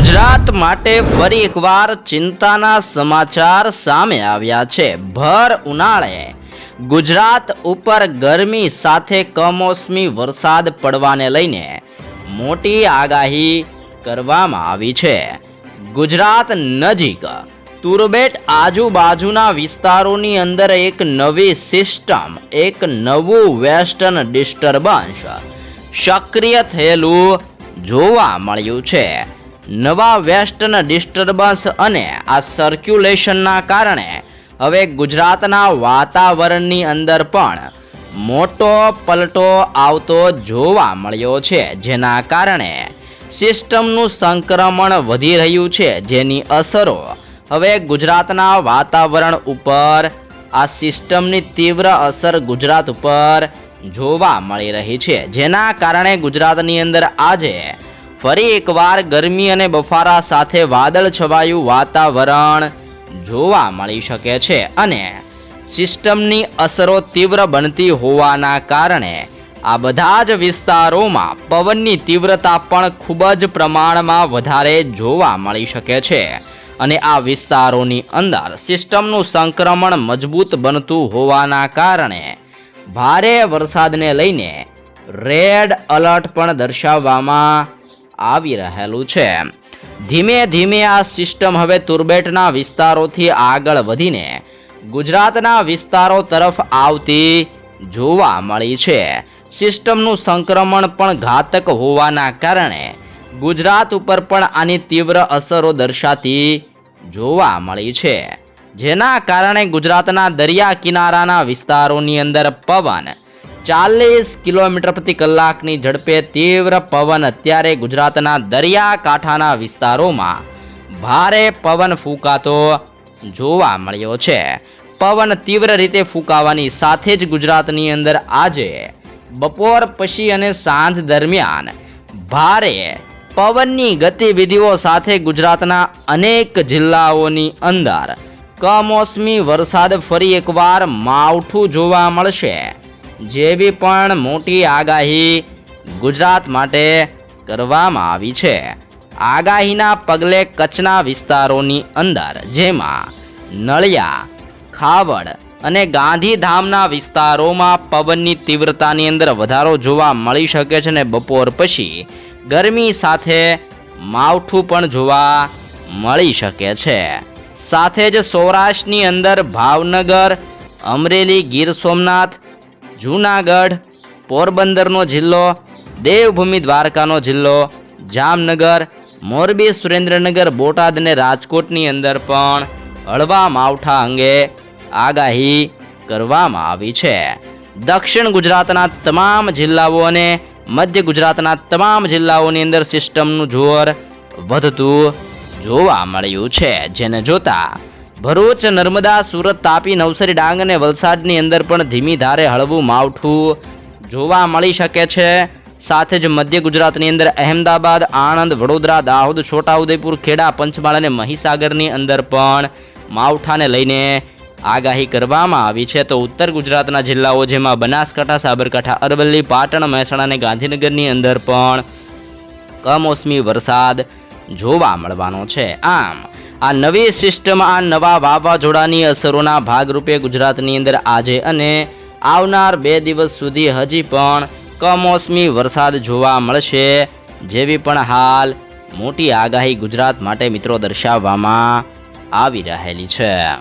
ગુજરાત માટે ફરી એકવાર ચિંતાના સમાચાર સામે આવ્યા છે. ભર ઉનાળે. ગુજરાત ઉપર ગરમી સાથે કમોસમી વરસાદ પડવાને લઈને મોટી આગાહી કરવામાં આવી છે. ગુજરાત નજીક. તુરબેટ આજુબાજુના વિસ્તારોની અંદર એક નવી સિસ્ટમ, એક નવું વેસ્ટર્ન ડિસ્ટર્બન્સ સક્રિય થયેલું જોવા મળ્યું છે. નવા વેસ્ટર્ન ડિસ્ટર્બન્સ અને આ સર્ક્યુલેશનના કારણે હવે ગુજરાતના વાતાવરણની અંદર પણ મોટો પલટો આવતો જોવા મળ્યો છે, જેના કારણે સિસ્ટમનું સંક્રમણ વધી રહ્યું છે, જેની અસરો હવે ગુજરાતના વાતાવરણ ઉપર, આ સિસ્ટમની તીવ્ર અસર ગુજરાત ઉપર જોવા મળી રહી છે, જેના કારણે ગુજરાતની અંદર આજે ફરી એકવાર ગરમી અને બફારા સાથે વાદળ છવાયું વાતાવરણ જોવા મળી શકે છે અને સિસ્ટમની અસરો તીવ્ર બનતી હોવાના કારણે આ બધા જ વિસ્તારોમાં પવનની તીવ્રતા પણ ખૂબ જ પ્રમાણમાં વધારે જોવા મળી શકે છે અને આ વિસ્તારોની અંદર સિસ્ટમનું સંક્રમણ મજબૂત બનતું હોવાના કારણે ભારે વરસાદને લઈને રેડ અલર્ટ પણ દર્શાવવામાં આવી રહેલું છે. ધીમે ધીમે આ સિસ્ટમ હવે તુરબેટના વિસ્તારોથી આગળ વધીને ગુજરાતના વિસ્તારો તરફ આવતી જોવા મળી છે. સિસ્ટમનું સંક્રમણ પણ ઘાતક હોવાના કારણે ગુજરાત ઉપર પણ આની તીવ્ર અસરો દર્શાતી જોવા મળી છે. જેના કારણે ગુજરાતના દરિયા કિનારાના વિસ્તારોની અંદર પવન ચાલીસ કિલોમીટર પ્રતિ કલાકની ઝડપે તીવ્ર પવન અત્યારે ગુજરાતના દરિયાકાંઠાના વિસ્તારોમાં ભારે પવન ફૂંકાતો જોવા મળ્યો છે. પવન તીવ્ર રીતે ફૂંકાવાની સાથે જ ગુજરાતની અંદર આજે બપોર પછી અને સાંજ દરમિયાન ભારે પવનની ગતિવિધિઓ સાથે ગુજરાતના અનેક જિલ્લાઓની અંદર કમોસમી વરસાદ ફરી એકવાર માવઠું જોવા મળશે. જેવી પણ મોટી આગાહી ગુજરાત માટે કરવામાં આવી છે. આગાહીના પગલે કચ્છના વિસ્તારોની અંદર, જેમાં નળિયા, ખાવડ અને ગાંધીધામના વિસ્તારોમાં પવનની તીવ્રતાની અંદર વધારો જોવા મળી શકે છે અને બપોર પછી ગરમી સાથે માવઠું પણ જોવા મળી શકે છે. સાથે જ સૌરાષ્ટ્રની અંદર ભાવનગર, અમરેલી, ગીર સોમનાથ જૂનાગઢ, પોરબંદરનો જિલ્લો, દેવભૂમિ દ્વારકાનો જિલ્લો, જામનગર, મોરબી સુરેન્દ્રનગર, બોટાદ અને રાજકોટની અંદર પણ હળવા માવઠા અંગે આગાહી કરવામાં આવી છે. દક્ષિણ ગુજરાતના તમામ જિલ્લાઓ અને મધ્ય ગુજરાતના તમામ જિલ્લાઓની અંદર સિસ્ટમનું જોર વધતું જોવા મળ્યું છે. જેને જોતા ભરૂચ નર્મદા સુરત તાપી નવસારી ડાંગ અને વલસાડની અંદર પણ ધીમી ધારે હળવું માવઠું જોવા મળી શકે છે. સાથે જ મધ્ય ગુજરાતની અંદર અહેમદાબાદ, આણંદ, વડોદરા, દાહોદ, છોટાઉદેપુર, ખેડા, પંચમહાલ અને મહીસાગરની અંદર પણ માવઠાને લઈને આગાહી કરવામાં આવી છે. તો ઉત્તર ગુજરાતના જિલ્લાઓ જેમાં બનાસકાંઠા, સાબરકાંઠા, અરવલ્લી, પાટણ, મહેસાણા અને ગાંધીનગરની અંદર પણ કમોસમી વરસાદ જોવા મળવાનો છે. આમ આ નવી સિસ્ટમ, આ નવા વાવાઝોડાની અસરોના ભાગરૂપે ગુજરાતની અંદર આજે અને આવનાર બે દિવસ સુધી હજી પણ કમોસમી વરસાદ જોવા મળશે. જેવી પણ હાલ મોટી આગાહી ગુજરાત માટે મિત્રો દર્શાવવામાં આવી રહેલી છે.